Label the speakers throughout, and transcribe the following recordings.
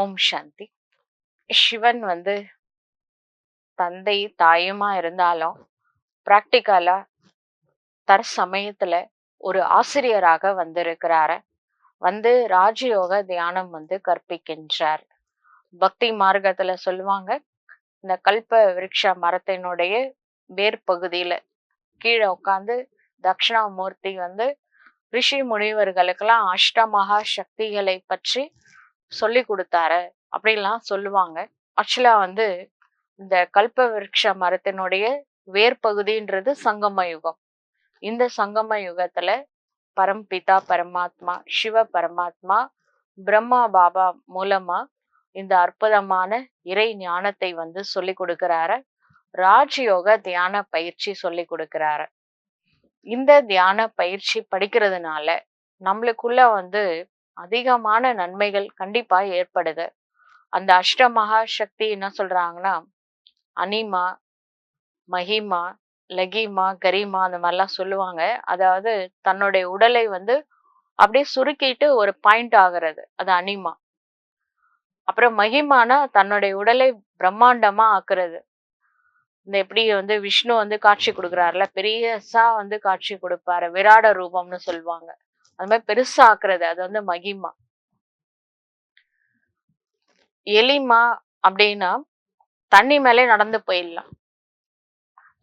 Speaker 1: ஓம் சாந்தி. சிவன் வந்து தந்தை தாயுமா இருந்தாலும் ப்ராக்டிக்கலா தற்சமயத்துல ஒரு ஆசிரியராக வந்திருக்கிறாரு. வந்து ராஜயோக தியானம் வந்து கற்பிக்கின்றார். பக்தி மார்க்கத்துல சொல்லுவாங்க இந்த கல்ப விருட்ச மரத்தினுடைய வேர் பகுதியில கீழே உட்காந்து தட்சிணாமூர்த்தி வந்து ரிஷி முனிவர்களுக்கெல்லாம் அஷ்டமகா சக்திகளை பற்றி சொல்லி கொடுத்தாரு அப்படின்லாம் சொல்லுவாங்க. ஆக்சுவலா வந்து இந்த கல்ப விருட்ச மரத்தினுடைய வேர் பகுதின்றது சங்கம யுகம். இந்த சங்கம யுகத்துல பரம்பிதா பரமாத்மா சிவ பரமாத்மா பிரம்மா பாபா மூலமா இந்த அற்புதமான இறை ஞானத்தை வந்து சொல்லி கொடுக்கிறாரு. ராஜயோக தியான பயிற்சி சொல்லி கொடுக்கிறாரு. இந்த தியான பயிற்சி படிக்கிறதுனால நம்மளுக்குள்ள வந்து அதிகமான நன்மைகள் கண்டிப்பா ஏற்படுது. அந்த அஷ்டமகா சக்தி என்ன சொல்றாங்கன்னா அனிமா மகிமா லகிமா கரிமா அந்த மாதிரிலாம் சொல்லுவாங்க. அதாவது தன்னுடைய உடலை வந்து அப்படியே சுருக்கிட்டு ஒரு பாயிண்ட் ஆகுறது அது அனிமா. அப்புறம் மகிமானா தன்னுடைய உடலை பிரம்மாண்டமா ஆக்குறது. இந்த எப்படி வந்து விஷ்ணு வந்து காட்சி கொடுக்குறாருல பெரியசா வந்து காட்சி கொடுப்பாரு விராட ரூபம்னு சொல்லுவாங்க. அது மாதிரி பெருசா ஆக்குறது அது வந்து மகிமா. எலிமா அப்படின்னா தண்ணி மேலே நடந்து போயிடலாம்.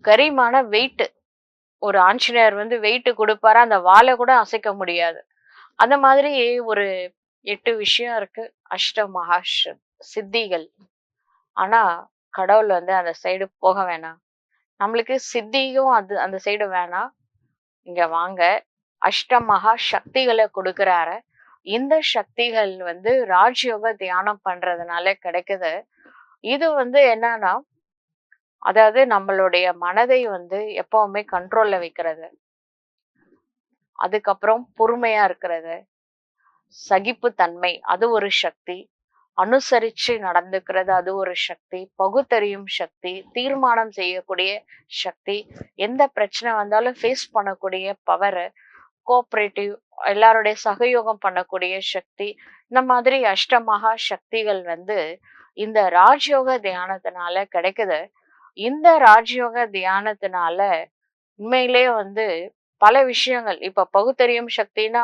Speaker 1: கரிமான வெயிட் ஒரு ஆஞ்சநேயர் வந்து வெயிட் கொடுப்பாரு அந்த வாழை கூட அசைக்க முடியாது. அந்த மாதிரி ஒரு எட்டு விஷயம் இருக்கு அஷ்ட மகாஷ் சித்திகள். ஆனா கடவுள் வந்து அந்த சைடு போக வேணாம். நம்மளுக்கு சித்தியும் அது அந்த சைடு வேணாம். இங்க வாங்க அஷ்டமகா சக்திகளை கொடுக்குறாரு. இந்த சக்திகள் வந்து ராஜயோக தியானம் பண்றதுனால கிடைக்குது. இது வந்து என்னன்னா அதாவது நம்மளுடைய மனதை வந்து எப்பவுமே கண்ட்ரோல்ல வைக்கிறது. அதுக்கப்புறம் பொறுமையா இருக்கிறது. சகிப்பு தன்மை அது ஒரு சக்தி. அனுசரிச்சு நடந்துக்கிறது அது ஒரு சக்தி. பகுத்தறியும் சக்தி தீர்மானம் செய்யக்கூடிய சக்தி. எந்த பிரச்சனை வந்தாலும் ஃபேஸ் பண்ணக்கூடிய பவரு கோஆப்ரேட்டிவ் எல்லாருடைய சகயோகம் பண்ணக்கூடிய சக்தி இந்த மாதிரி அஷ்டமகா சக்திகள் வந்து இந்த ராஜயோக தியானத்தினால கிடைக்குது. இந்த ராஜயோக தியானத்தினால உண்மையிலே வந்து பல விஷயங்கள் இப்ப பகுத்தறியும் சக்தினா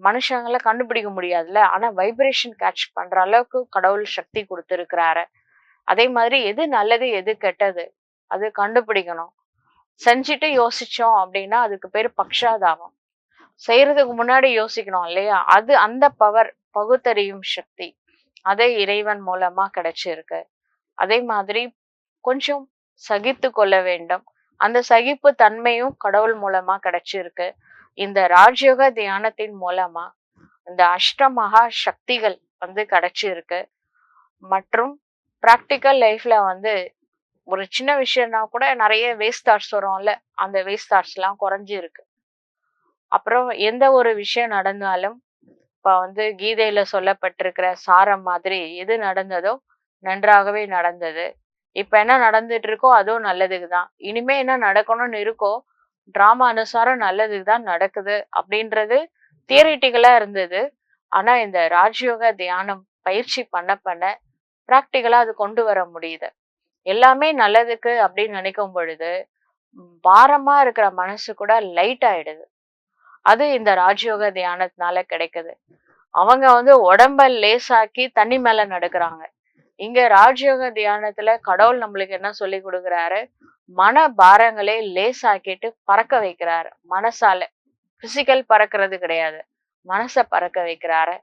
Speaker 1: மனுஷங்களை கண்டுபிடிக்க முடியாதுல்ல ஆனா வைப்ரேஷன் கேட்ச் பண்ற அளவுக்கு கடவுள் சக்தி கொடுத்துருக்கிறாரு. அதே மாதிரி எது நல்லது எது கெட்டது அது கண்டுபிடிக்கணும். செஞ்சுட்டு யோசிச்சோம் அப்படின்னா அதுக்கு பேர் பக்ஷாதாபம். செய்யறதுக்கு முன்னாடி யோசிக்கணும் இல்லையா? அது அந்த பவர் பகுத்தறியும் சக்தி அதை இறைவன் மூலமா கிடைச்சிருக்கு. அதே மாதிரி கொஞ்சம் சகித்து கொள்ள வேண்டும். அந்த சகிப்பு தன்மையும் கடவுள் மூலமா கிடைச்சிருக்கு. இந்த ராஜயோக தியானத்தின் மூலமா இந்த அஷ்டமகா சக்திகள் வந்து கிடைச்சிருக்கு. மற்றும் ப்ராக்டிக்கல் லைஃப்ல வந்து ஒரு சின்ன விஷயம்னா கூட நிறைய வேஸ்ட் தாட்ஸ் வரும்ல? அந்த வேஸ்ட் தாட்ஸ் எல்லாம் குறைஞ்சிருக்கு. அப்புறம் எந்த ஒரு விஷயம் நடந்தாலும் இப்போ வந்து கீதையில சொல்லப்பட்டிருக்கிற சாரம் மாதிரி எது நடந்ததோ நன்றாகவே நடந்தது. இப்ப என்ன நடந்துட்டு இருக்கோ அதுவும் நல்லதுக்கு தான். இனிமே என்ன நடக்கணும்னு இருக்கோ டிராமா அனுசாரம் நல்லதுக்கு தான் நடக்குது அப்படின்றது தியரிட்டிக்கலா இருந்தது. ஆனா இந்த ராஜயோக தியானம் பயிற்சி பண்ண பண்ண ப்ராக்டிக்கலா அது கொண்டு வர முடியுது. எல்லாமே நல்லதுக்கு அப்படின்னு நினைக்கும் பொழுது பாரமா இருக்கிற மனசு கூட லைட் ஆயிடுது. அது இந்த ராஜயோக தியானத்தினால கிடைக்குது. அவங்க வந்து உடம்ப லேசாக்கி தண்ணி மேல நடக்கிறாங்க. இங்க ராஜயோக தியானத்துல கடவுள் நம்மளுக்கு என்ன சொல்லி கொடுக்குறாரு? மன பாரங்களை லேசாக்கிட்டு பறக்க வைக்கிறாரு. மனசால. பிசிக்கல் பறக்கிறது கிடையாது. மனச பறக்க வைக்கிறாரு.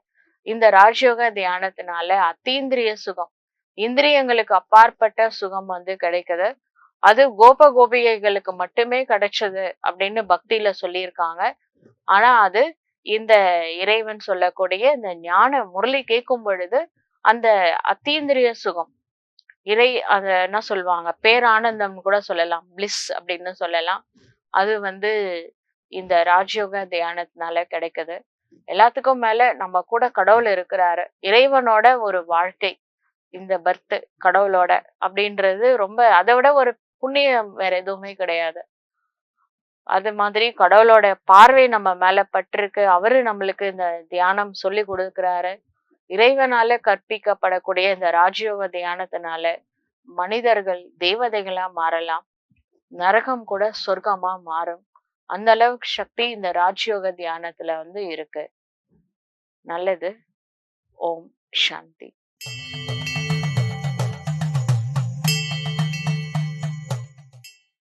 Speaker 1: இந்த ராஜயோக தியானத்தினால அத்தீந்திரிய சுகம் இந்திரியங்களுக்கு அப்பாற்பட்ட சுகம் வந்து கிடைக்குது. அது கோப கோபிகைகளுக்கு மட்டுமே கிடைச்சது அப்படின்னு பக்தியில சொல்லியிருக்காங்க. ஆனா அது இந்த இறைவன் சொல்லக்கூடிய இந்த ஞான முரளி கேட்கும் பொழுது அந்த அத்தீந்திரிய சுகம் இறை அத என்ன சொல்லுவாங்க? பேரானந்தம் கூட சொல்லலாம் பிளிஸ் அப்படின்னு சொல்லலாம். அது வந்து இந்த ராஜயோக தியானத்தினால கிடைக்குது. எல்லாத்துக்கும் மேல நம்ம கூட கடவுள் இருக்கிறாரு. இறைவனோட ஒரு வாழ்க்கை இந்த பர்த் கடவுளோட அப்படின்றது ரொம்ப அதை விட ஒரு புண்ணியம் வேற எதுவுமே கிடையாது. அது மாதிரி கடவுளோட பார்வை நம்ம மேல பட்டிருக்கு. அவரு நம்மளுக்கு இந்த தியானம் சொல்லி கொடுக்குறாரு. இறைவனால கற்பிக்கப்படக்கூடிய இந்த ராஜயோக தியானத்தினால மனிதர்கள் தேவதைகளா மாறலாம். நரகம் கூட சொர்க்கமா மாறும். அந்த அளவுக்கு சக்தி இந்த ராஜயோக தியானத்துல வந்து இருக்கு. நல்லது. ஓம் சாந்தி.